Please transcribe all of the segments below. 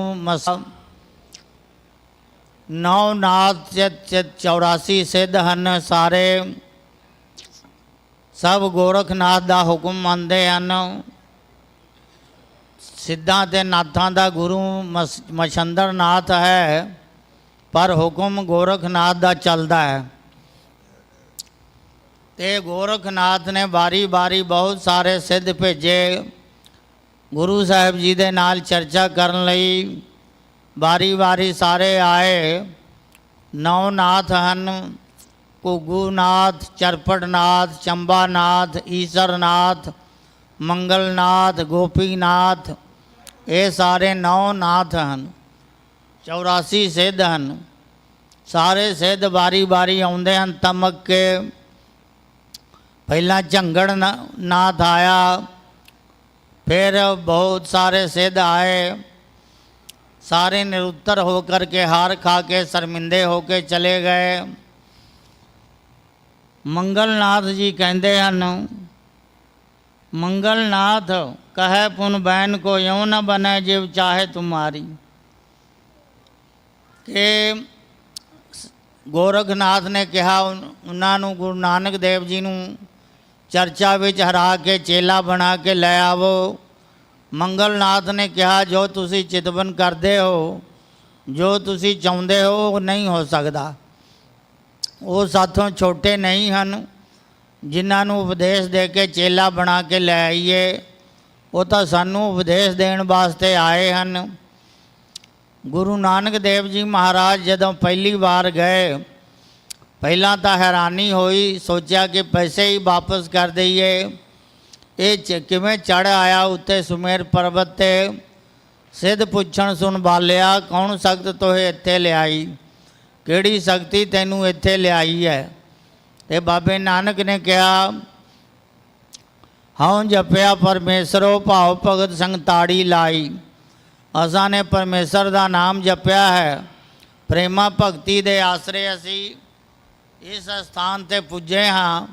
ਮਸ ਨੌ ਨਾਥ ਚ- ਚ- 84 ਸਿੱਧ ਹਨ ਸਾਰੇ। ਸਭ ਗੋਰਖਨਾਥ ਦਾ ਹੁਕਮ ਮੰਨਦੇ ਹਨ। ਸਿੱਧਾਂ ਤੇ ਨਾਥਾਂ ਦਾ ਗੁਰੂ ਮਛੰਦਰ ਨਾਥ ਹੈ, ਪਰ ਹੁਕਮ ਗੋਰਖਨਾਥ ਦਾ ਚੱਲਦਾ ਹੈ। ਤੇ ਗੋਰਖਨਾਥ ਨੇ ਬਾਰੀ-ਬਾਰੀ ਬਹੁਤ ਸਾਰੇ ਸਿੱਧ ਭੇਜੇ। ਗੁਰੂ ਸਾਹਿਬ ਜੀ ਦੇ ਨਾਲ ਚਰਚਾ ਕਰਨ ਲਈ ਵਾਰੀ-ਵਾਰੀ ਸਾਰੇ ਆਏ ਨੌ ਨਾਥ ਹਨ ਘੁੱਗੂਨਾਥ ਚਰਪੜਨਾਥ ਚੰਬਾਨਾਥ ਈਸਰਨਾਥ ਮੰਗਲਨਾਥ ਗੋਪੀਨਾਥ ਇਹ ਸਾਰੇ ਨੌ ਨਾਥ ਹਨ 84 ਸਿੱਧ ਹਨ ਸਾਰੇ ਸਿੱਧ ਵਾਰੀ-ਵਾਰੀ ਆਉਂਦੇ ਹਨ ਤਮਕ ਕੇ ਪਹਿਲਾਂ ਝੰਗੜ ਨਾ- ਨਾਥ ਆਇਆ ਫਿਰ ਬਹੁਤ ਸਾਰੇ ਸਿੱਧ ਆਏ। ਸਾਰੇ ਨਿਰੁੱਤਰ ਹੋ ਕਰਕੇ ਹਾਰ ਖਾ ਕੇ ਸ਼ਰਮਿੰਦੇ ਹੋ ਕੇ ਚਲੇ ਗਏ। ਮੰਗਲਨਾਥ ਜੀ ਕਹਿੰਦੇ ਹਨ, ਮੰਗਲਨਾਥ, ਕਹੈ ਪੁਨ ਬੈਨ ਕੋ ਯਉ ਨ ਬਨੈ ਜਿਵ ਚਾਹੇ ਤੁਮਾਰੀ। ਕਿ ਗੋਰਖਨਾਥ ਨੇ ਕਿਹਾ ਉਹਨਾਂ ਨੂੰ ਗੁਰੂ ਨਾਨਕ ਦੇਵ ਜੀ ਨੂੰ ਚਰਚਾ ਵਿੱਚ ਹਰਾ ਕੇ ਚੇਲਾ ਬਣਾ ਕੇ ਲੈ ਆਵੋ। ਮੰਗਲਨਾਥ ਨੇ ਕਿਹਾ, ਜੋ ਤੁਸੀਂ ਚਿਤਵਨ ਕਰਦੇ ਹੋ, ਜੋ ਤੁਸੀਂ ਚਾਹੁੰਦੇ ਹੋ, ਉਹ ਨਹੀਂ ਹੋ ਸਕਦਾ। ਉਹ ਸਾਥੋਂ ਛੋਟੇ ਨਹੀਂ ਹਨ, ਜਿਨ੍ਹਾਂ ਨੂੰ ਉਪਦੇਸ਼ ਦੇ ਕੇ ਚੇਲਾ ਬਣਾ ਕੇ ਲੈ ਆਈਏ, ਉਹ ਤਾਂ ਸਾਨੂੰ ਉਪਦੇਸ਼ ਦੇਣ ਵਾਸਤੇ ਆਏ ਹਨ। ਗੁਰੂ ਨਾਨਕ ਦੇਵ ਜੀ ਮਹਾਰਾਜ ਜਦੋਂ ਪਹਿਲੀ ਵਾਰ ਗਏ ਪਹਿਲਾਂ ਤਾਂ ਹੈਰਾਨੀ ਹੋਈ, ਸੋਚਿਆ ਕਿ ਪੈਸੇ ਹੀ ਵਾਪਸ ਕਰ ਦਈਏ। ਇਹ ਚ- ਕਿਵੇਂ ਚੜ ਆਇਆ ਉੱਤੇ ਸੁਮੇਰ ਪਰਬਤ ਤੇ? ਸਿੱਧ ਪੁੱਛਣ ਸੁਣ ਬਾਲਿਆ, ਕੌਣ ਸਖਤ ਤੋਏ ਇੱਥੇ ਲਿਆਈ? ਕਿਹੜੀ ਸ਼ਕਤੀ ਤੈਨੂੰ ਇੱਥੇ ਲਿਆਈ ਹੈ ਤੇ ਬਾਬੇ ਨਾਨਕ ਨੇ ਕਿਹਾ, ਹਉ ਜਪਿਆ ਪਰਮੇਸ਼ਰੋ, ਭਾਉ ਭਗਤ ਸੰਗ ਤਾੜੀ ਲਾਈ। ਅਸਾਂ ਨੇ ਪਰਮੇਸ਼ਰ ਦਾ ਨਾਮ ਜਪਿਆ ਹੈ। ਪ੍ਰੇਮਾ ਭਗਤੀ ਦੇ ਆਸਰੇ ਅਸੀਂ ਇਸ ਸਥਾਨ ਤੇ ਪੁੱਜੇ ਹਾਂ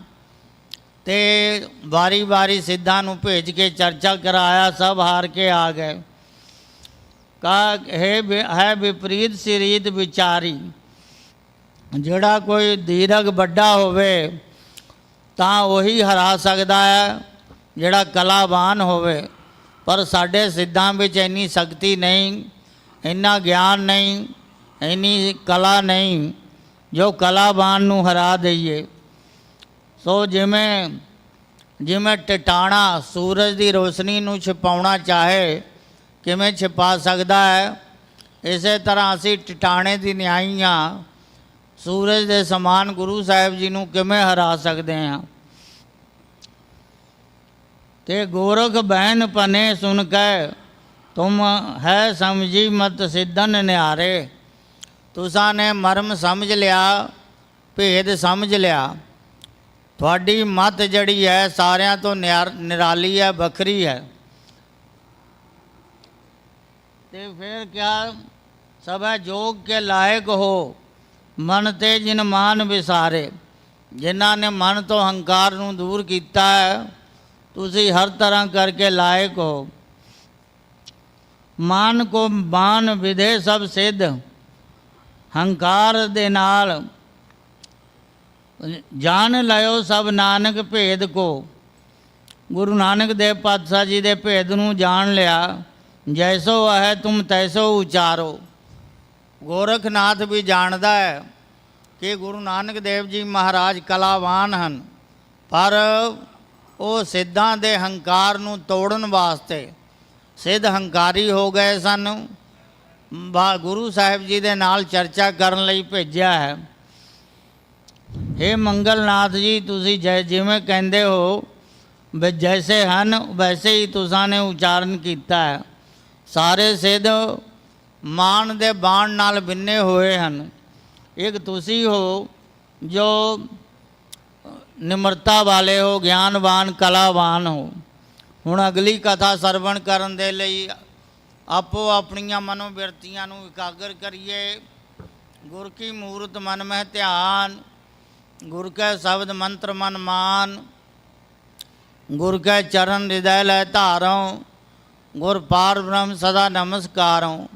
ਤੇ ਵਾਰੀ-ਵਾਰੀ ਸਿੱਧਾਂ ਨੂੰ ਭੇਜ ਕੇ ਚਰਚਾ ਕਰਾਇਆ, ਸਭ ਹਾਰ ਕੇ ਆ ਗਏ। ਕਾ, ਹੈ ਹੈ ਵਿਪਰੀਤ ਸਿਰੀਤ ਵਿਚਾਰੀ, ਜਿਹੜਾ ਕੋਈ ਦੀਰਘ ਵੱਡਾ ਹੋਵੇ ਤਾਂ ਉਹੀ ਹਰਾ ਸਕਦਾ ਹੈ, ਜਿਹੜਾ ਕਲਾਵਾਨ ਹੋਵੇ। ਪਰ ਸਾਡੇ ਸਿੱਧਾਂ ਵਿੱਚ ਇੰਨੀ ਸ਼ਕਤੀ ਨਹੀਂ, ਇੰਨਾ ਗਿਆਨ ਨਹੀਂ, ਇੰਨੀ ਕਲਾ ਨਹੀਂ। ਜੋ ਕਲਾਬਾਨ ਨੂੰ ਹਰਾ ਦਈਏ। ਸੋ ਜਿਵੇਂ ਜਿਵੇਂ ਟਟਾਣਾ ਸੂਰਜ ਦੀ ਰੋਸ਼ਨੀ ਨੂੰ ਛਿਪਾਉਣਾ ਚਾਹੇ, ਕਿਵੇਂ ਛਿਪਾ ਸਕਦਾ ਹੈ? ਇਸੇ ਤਰ੍ਹਾਂ ਅਸੀਂ ਟਿਟਾਣੇ ਦੀ ਨਿਆਈਆਂ ਸੂਰਜ ਦੇ ਸਮਾਨ ਗੁਰੂ ਸਾਹਿਬ ਜੀ ਨੂੰ ਕਿਵੇਂ ਹਰਾ ਸਕਦੇ ਹਾਂ? ਤੇ ਗੋਰਖ ਬਹਿਨ ਪਨੇ ਸੁਣ ਕੇ, ਤੁਮ ਹੈ ਸਮਝੀ ਮਤ ਸਿੱਧਨ ਨਿਆਰੇ ਤੁਸਾਂ ਨੇ ਮਰਮ ਸਮਝ ਲਿਆ, ਭੇਦ ਸਮਝ ਲਿਆ। ਤੁਹਾਡੀ ਮਤ ਜਿਹੜੀ ਹੈ ਸਾਰਿਆਂ ਤੋਂ ਨਿਆਰ- ਨਿਰਾਲੀ ਹੈ, ਵੱਖਰੀ ਹੈ। ਤੇ ਫਿਰ ਕਿਆ? ਸਭੈ ਜੋਗ ਕੇ ਲਾਇਕ ਹੋ, ਮਨ ਤੇ ਜਿਨ ਮਾਨ ਵਿਸਾਰੇ। ਜਿਨ੍ਹਾਂ ਨੇ ਮਨ ਤੋਂ ਹੰਕਾਰ ਨੂੰ ਦੂਰ ਕੀਤਾ ਹੈ, ਤੁਸੀਂ ਹਰ ਤਰ੍ਹਾਂ ਕਰਕੇ ਲਾਇਕ ਹੋ। ਮਾਨ ਕੋ ਮਾਨ ਵਿਦੇ ਸਭ ਸਿੱਧ। ਹੰਕਾਰ ਦੇ ਨਾਲ। ਜਾਣ ਲਿਓ ਸਭ ਨਾਨਕ ਭੇਦ ਕੋ। ਗੁਰੂ ਨਾਨਕ ਦੇਵ ਪਾਤਸ਼ਾਹ ਜੀ ਦੇ ਭੇਦ ਨੂੰ ਜਾਣ ਲਿਆ। ਜੈਸੋ ਹੈ ਤੁਮ ਤੈਸੋ ਉਚਾਰੋ। ਗੋਰਖਨਾਥ ਵੀ ਜਾਣਦਾ ਹੈ ਕਿ ਗੁਰੂ ਨਾਨਕ ਦੇਵ ਜੀ ਮਹਾਰਾਜ ਕਲਾਵਾਨ ਹਨ। ਪਰ ਉਹ ਸਿੱਧਾਂ ਦੇ ਹੰਕਾਰ ਨੂੰ ਤੋੜਨ ਵਾਸਤੇ ਸਿੱਧ ਹੰਕਾਰੀ ਹੋ ਗਏ ਸਨ। ਗੁਰੂ ਸਾਹਿਬ ਜੀ ਦੇ ਨਾਲ ਚਰਚਾ ਕਰਨ ਲਈ ਭੇਜਿਆ ਹੈ। हे ਮੰਗਲਨਾਥ ਜੀ, ਤੁਸੀਂ ਜੈ ਜਿਵੇਂ ਕਹਿੰਦੇ ਹੋ, ਵੀ ਜੈਸੇ ਹਨ, ਵੈਸੇ ਹੀ ਤੁਸਾਂ ਨੇ ਉਚਾਰਨ ਕੀਤਾ ਹੈ। ਸਾਰੇ ਸਿੱਧ ਮਾਨ ਦੇ ਬਾਣ ਨਾਲ ਬਿੰਨੇ ਹੋਏ ਹਨ। ਇੱਕ ਤੁਸੀਂ ਹੋ ਜੋ ਨਿਮਰਤਾ ਵਾਲੇ ਹੋ, ਗਿਆਨਵਾਨ, ਕਲਾਵਾਨ ਹੋ। ਹੁਣ ਅਗਲੀ ਕਥਾ ਸਰਵਣ ਕਰਨ ਦੇ ਲਈ ਆਪੋ ਆਪਣੀਆਂ ਮਨੋਬਿਰਤੀਆਂ ਨੂੰ ਇਕਾਗਰ ਕਰੀਏ। ਗੁਰ ਕੀ ਮੂਰਤ ਮਨ ਮਹਿ ਧਿਆਨ, ਗੁਰ ਕੈ ਸ਼ਬਦ ਮੰਤਰ ਮਨ ਮਾਨ, ਗੁਰ ਕੈ ਚਰਨ ਹਿਰਦੈ ਲੈ ਧਾਰਉ, ਗੁਰ ਪਾਰ ਬ੍ਰਹਮ ਸਦਾ ਨਮਸਕਾਰਉ।